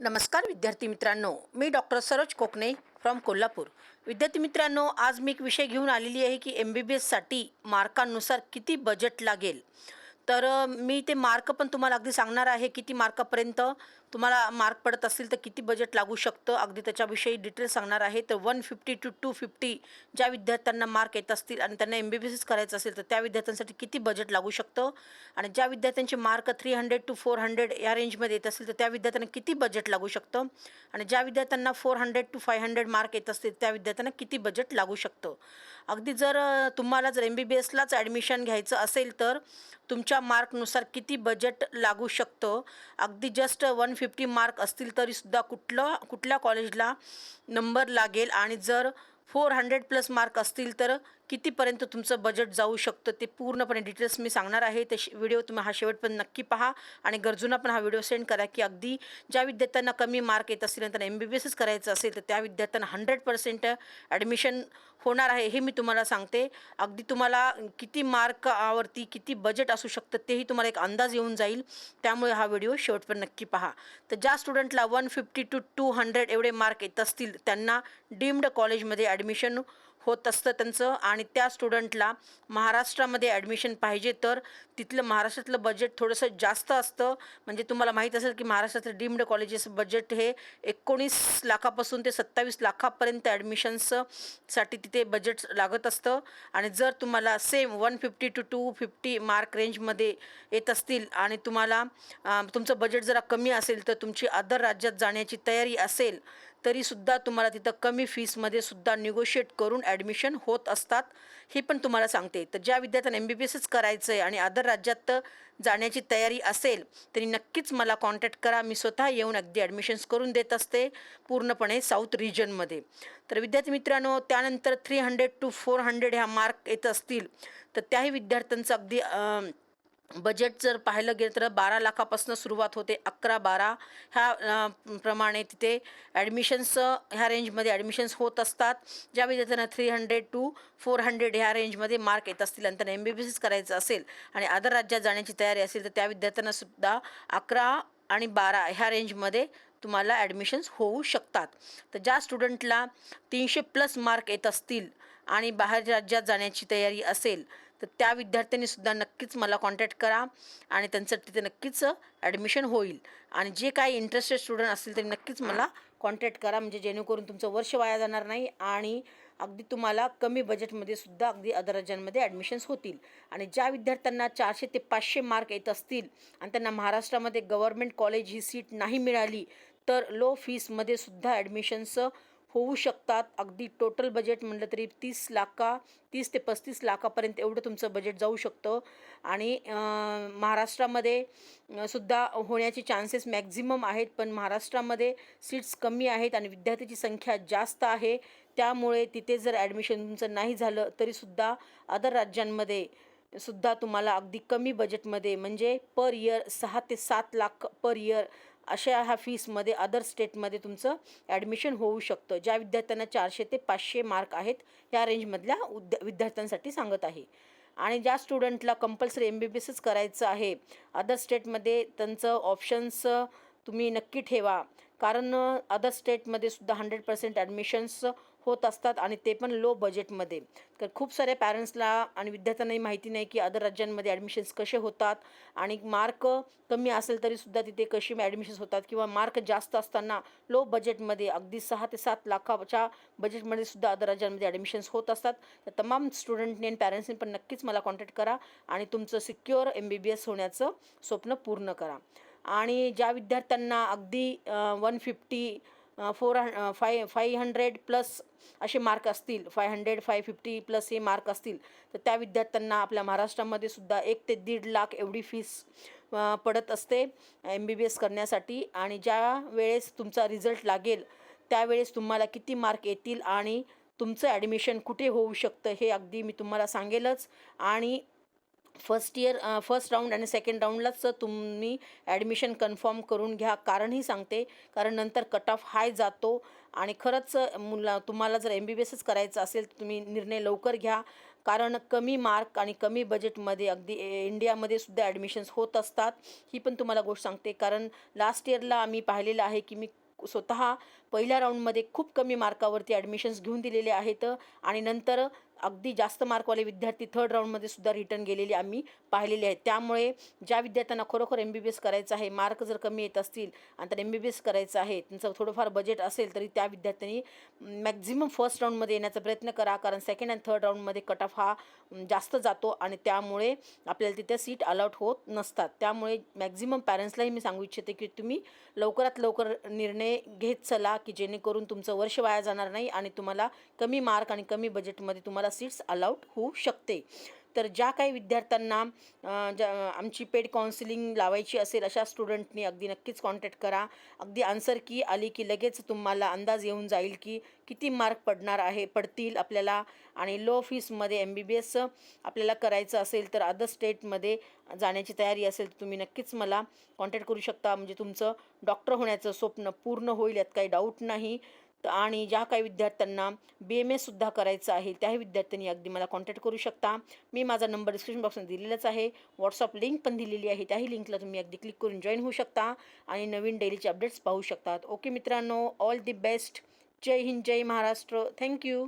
नमस्कार विद्यार्थी मित्रांनो मी डॉक्टर सरोज कोकणे फ्रॉम कोल्हापूर. विद्यार्थी मित्रांनो आज मी एक विषय घेऊन आलेली आहे की एम बी बी एससाठी मार्कांनुसार किती बजेट लागेल? तर मी ते मार्क पण तुम्हाला अगदी सांगणार आहे किती मार्कापर्यंत तुम्हाला मार्क पडत असतील तर किती बजेट लागू शकतं. अगदी त्याच्याविषयी डिटेल सांगणार आहे. तर one fifty to two fifty ज्या विद्यार्थ्यांना मार्क येत असतील आणि त्यांना एम बी बी एस करायचं असेल तर त्या विद्यार्थ्यांसाठी किती बजेट लागू शकतं? आणि ज्या विद्यार्थ्यांचे mark three hundred to four hundred या रेंजमध्ये येत असतील तर त्या विद्यार्थ्यांना किती बजेट लागू शकतं? आणि ज्या विद्यार्थ्यांना four hundred to five hundred mark येत असतील त्या विद्यार्थ्यांना किती बजेट लागू शकतं? अगदी जर तुम्हाला जर एम बी बी एसलाच ॲडमिशन घ्यायचं असेल तर तुमच्या मार्कनुसार किती बजेट लागू शकतं? अगदी जस्ट वन फिफ्टी मार्क असतील तरीसुद्धा कुठलं कुठल्या कॉलेजला नंबर लागेल? आणि जर फोर हंड्रेड प्लस मार्क असतील तर कितीपर्यंत तुमचं बजेट जाऊ शकतं ते पूर्णपणे डिटेल्स मी सांगणार आहे. ते व्हिडिओ तुम्ही हा शेवटपर्यंत नक्की पहा आणि गरजूंना पण हा व्हिडिओ सेंड करा की अगदी ज्या विद्यार्थ्यांना कमी मार्क येत असतील त्यांना एम बी बी एसच करायचं असेल तर त्या विद्यार्थ्यांना हंड्रेड पर्सेंट ॲडमिशन होणार आहे हे मी तुम्हाला सांगते. अगदी तुम्हाला किती मार्कावरती किती बजेट असू शकतं तेही तुम्हाला एक अंदाज येऊन जाईल. त्यामुळे हा व्हिडिओ शेवटपर्यंत नक्की पहा. तर ज्या स्टुडंटला one fifty to two hundred एवढे मार्क येत असतील त्यांना डीम्ड कॉलेजमध्ये ॲडमिशन होत असतं त्यांचं. आणि त्या स्टुडंटला महाराष्ट्रामध्ये ॲडमिशन पाहिजे तर तिथलं महाराष्ट्रातलं बजेट थोडंसं जास्त असतं. म्हणजे तुम्हाला माहीत असेल की महाराष्ट्रातलं डीम्ड कॉलेजेस बजेट हे एकोणीस लाखापासून ते सत्तावीस लाखापर्यंत ॲडमिशन्ससाठी तिथे बजेट लागत असतं. आणि जर तुम्हाला same one fifty to two fifty mark रेंजमध्ये येत असतील आणि तुम्हाला तुमचं बजेट जरा कमी असेल तर तुमची अदर राज्यात जाण्याची तयारी असेल तरीसुद्धा तुम्हाला तिथं कमी फीसमध्ये सुद्धा निगोशिएट करून ॲडमिशन होत असतात हे पण तुम्हाला सांगते. तर ज्या विद्यार्थ्यांना एम बी बी एसच करायचं आहे आणि अदर राज्यात जाण्याची तयारी असेल तरी नक्कीच मला कॉन्टॅक्ट करा. मी स्वतः येऊन अगदी ॲडमिशन्स करून देत असते पूर्णपणे साऊथ रिजनमध्ये तर विद्यार्थी मित्रांनो त्यानंतर three hundred to four hundred ह्या मार्क येत असतील तर त्याही विद्यार्थ्यांचं अगदी बजेट जर पाहिलं गेलं तर बारा लाखापासून सुरुवात होते अकरा बारा. ह्या प्रमाणे तिथे ॲडमिशन्स ह्या रेंजमध्ये ॲडमिशन्स होत असतात. ज्या विद्यार्थ्यांना three hundred to four hundred ह्या रेंजमध्ये मार्क येत असतील आणि त्यांना एम बी बी एस करायचं असेल आणि अदर राज्यात जाण्याची तयारी असेल तर त्या विद्यार्थ्यांना सुद्धा अकरा आणि बारा ह्या रेंजमध्ये तुम्हाला ॲडमिशन्स होऊ शकतात. तर ज्या स्टुडंटला तीनशे प्लस मार्क येत असतील आणि बाहेर राज्यात जाण्याची तयारी असेल तर त्या विद्यार्थ्यांनी सुद्धा नक्कीच मला कॉन्टॅक्ट करा आणि त्यांचं तिथे नक्कीच ॲडमिशन होईल. आणि जे काही इंटरेस्टेड स्टुडंट असतील तरी नक्कीच मला कॉन्टॅक्ट करा. म्हणजे जेणेकरून तुमचं वर्ष वाया जाणार नाही आणि अगदी तुम्हाला कमी बजेटमध्ये सुद्धा अगदी अदर राज्यांमध्ये ॲडमिशन्स होतील. आणि ज्या विद्यार्थ्यांना चारशे ते पाचशे मार्क येत असतील आणि त्यांना महाराष्ट्रामध्ये गव्हर्मेंट कॉलेज ही सीट नाही मिळाली तर लो फीसमध्ये सुद्धा ॲडमिशन्स होऊ शकतात. अगदी टोटल बजेट म्हटलं तरी तीस लाखा तीस ते पस्तीस लाखापर्यंत एवढं तुमचं बजेट जाऊ शकतं. आणि महाराष्ट्रामध्ये सुद्धा होण्याचे चान्सेस मॅक्झिमम आहेत. पण महाराष्ट्रामध्ये सीट्स कमी आहेत आणि विद्यार्थ्याची संख्या जास्त आहे. त्यामुळे तिथे जर ॲडमिशन तुमचं नाही झालं तरीसुद्धा अदर राज्यांमध्ये सुद्धा तुम्हाला अगदी कमी बजेटमध्ये म्हणजे पर इयर सहा ते सात लाख पर इयर अशा ह्या फीसमध्ये अदर स्टेटमध्ये तुमचं ॲडमिशन होऊ शकतं. ज्या विद्यार्थ्यांना चारशे ते पाचशे मार्क आहेत या रेंजमधल्या उद्या विद्यार्थ्यांसाठी सांगत आहे. आणि ज्या स्टुडंटला कंपल्सरी एम बी बी एसच करायचं आहे अदर स्टेटमध्ये त्यांचं ऑप्शन्स तुम्ही नक्की ठेवा. कारण अदर स्टेटमध्ये सुद्धा हंड्रेड पर्सेंट ॲडमिशन्स होत असतात आणि ते पण लो बजेटमध्ये तर खूप साऱ्या पॅरेंट्सला आणि विद्यार्थ्यांनाही माहिती नाही की अदर राज्यांमध्ये ॲडमिशन्स कसे होतात आणि मार्क कमी असेल तरीसुद्धा तिथे कशी ॲडमिशन्स होतात किंवा मार्क जास्त असताना लो बजेटमध्ये अगदी सहा ते सात लाखाच्या बजेटमध्ये सुद्धा अदर राज्यांमध्ये ॲडमिशन्स होत असतात. तर तमाम स्टुडंटने आणि पॅरेंट्सने पण नक्कीच मला कॉन्टॅक्ट करा आणि तुमचं secure M B B S होण्याचं स्वप्न पूर्ण करा. आणि ज्या विद्यार्थ्यांना अगदी one fifty four five five hundred plus असे मार्क असतील. Five hundred five fifty plus हे मार्क असतील. तर त्या विद्यार्थ्यांना आपल्या महाराष्ट्रामध्ये सुद्धा एक ते दीड लाख एवढी फीस पडत असते एम बी बी एस करण्यासाठी. आणि ज्या वेळेस तुमचा रिझल्ट लागेल त्यावेळेस तुम्हाला किती मार्क येतील आणि तुमचं ॲडमिशन कुठे होऊ शकतं हे अगदी मी तुम्हाला सांगेलच. आणि फर्स्ट इयर फर्स्ट राऊंड आणि सेकंड राऊंडलाच तुम्ही ॲडमिशन कन्फर्म करून घ्या. कारणही सांगते कारण नंतर कट ऑफ हाय जातो आणि खरंच मुला तुम्हाला जर एम बी बी एसच करायचं असेल तर तुम्ही निर्णय लवकर घ्या. कारण कमी मार्क आणि कमी बजेटमध्ये अगदी ए- इंडियामध्ये सुद्धा ॲडमिशन्स होत असतात. ही पण तुम्हाला गोष्ट सांगते. कारण लास्ट इयरला आम्ही पाहिलेलं आहे की मी स्वतः पहिल्या राऊंडमध्ये खूप कमी मार्कावरती ॲडमिशन्स घेऊन दिलेले आहेत आणि नंतर अगदी जास्त मार्कवाले विद्यार्थी थर्ड राऊंडमध्ये सुद्धा रिटर्न गेलेले आम्ही पाहिलेले आहेत. त्यामुळे ज्या विद्यार्थ्यांना खरोखर एम बी बी एस करायचं आहे मार्क जर कमी येत असतील आणि तर एम बी बी एस करायचं आहे त्यांचं थोडंफार बजेट असेल तरी त्या विद्यार्थ्यांनी मॅक्झिमम फर्स्ट राऊंडमध्ये येण्याचा प्रयत्न करा. कारण सेकंड अँड थर्ड राऊंडमध्ये कट ऑफ हा जास्त जातो आणि त्यामुळे आपल्याला तिथे सीट अलॉट होत नसतात. त्यामुळे मॅक्झिमम पॅरेंट्सलाही मी सांगू इच्छिते की तुम्ही लवकरात लवकर निर्णय घेत चला की जेणेकरून तुमचं वर्ष वाया जाणार नाही आणि तुम्हाला कमी मार्क आणि कमी बजेटमध्ये तुम्हाला सीट्स अलाउट होऊ शकते. तर ज्या काही विद्यार्थ्यांना ज्या आमची पेड काउन्सिलिंग लावायची असेल अशा स्टुडंटनी अगदी नक्कीच कॉन्टॅक्ट करा. अगदी आन्सर की आली की लगेच तुम्हाला अंदाज येऊन जाईल की किती मार्क पडणार आहे पडतील आपल्याला. आणि लो फीसमध्ये एम बी बी एस आपल्याला करायचं असेल तर अदर स्टेटमध्ये जाण्याची तयारी असेल तर तुम्ही नक्कीच मला कॉन्टॅक्ट करू शकता. म्हणजे तुमचं डॉक्टर होण्याचं स्वप्न पूर्ण होईल यात काही डाऊट नाही. आणि ज्या काही विद्यार्थ्यांना बी एम एससुद्धा करायचं आहे त्याही विद्यार्थ्यांनी अगदी मला कॉन्टॅक्ट करू शकता. मी माझा नंबर डिस्क्रिप्शन बॉक्समध्ये दिलेलाच आहे. व्हॉट्सअप लिंक पण दिलेली आहे. त्याही लिंकला तुम्ही अगदी क्लिक करून जॉईन होऊ शकता आणि नवीन डेलीचे अपडेट्स पाहू शकतात. ओके मित्रांनो ऑल दी बेस्ट जय हिंद जय महाराष्ट्र. Thank you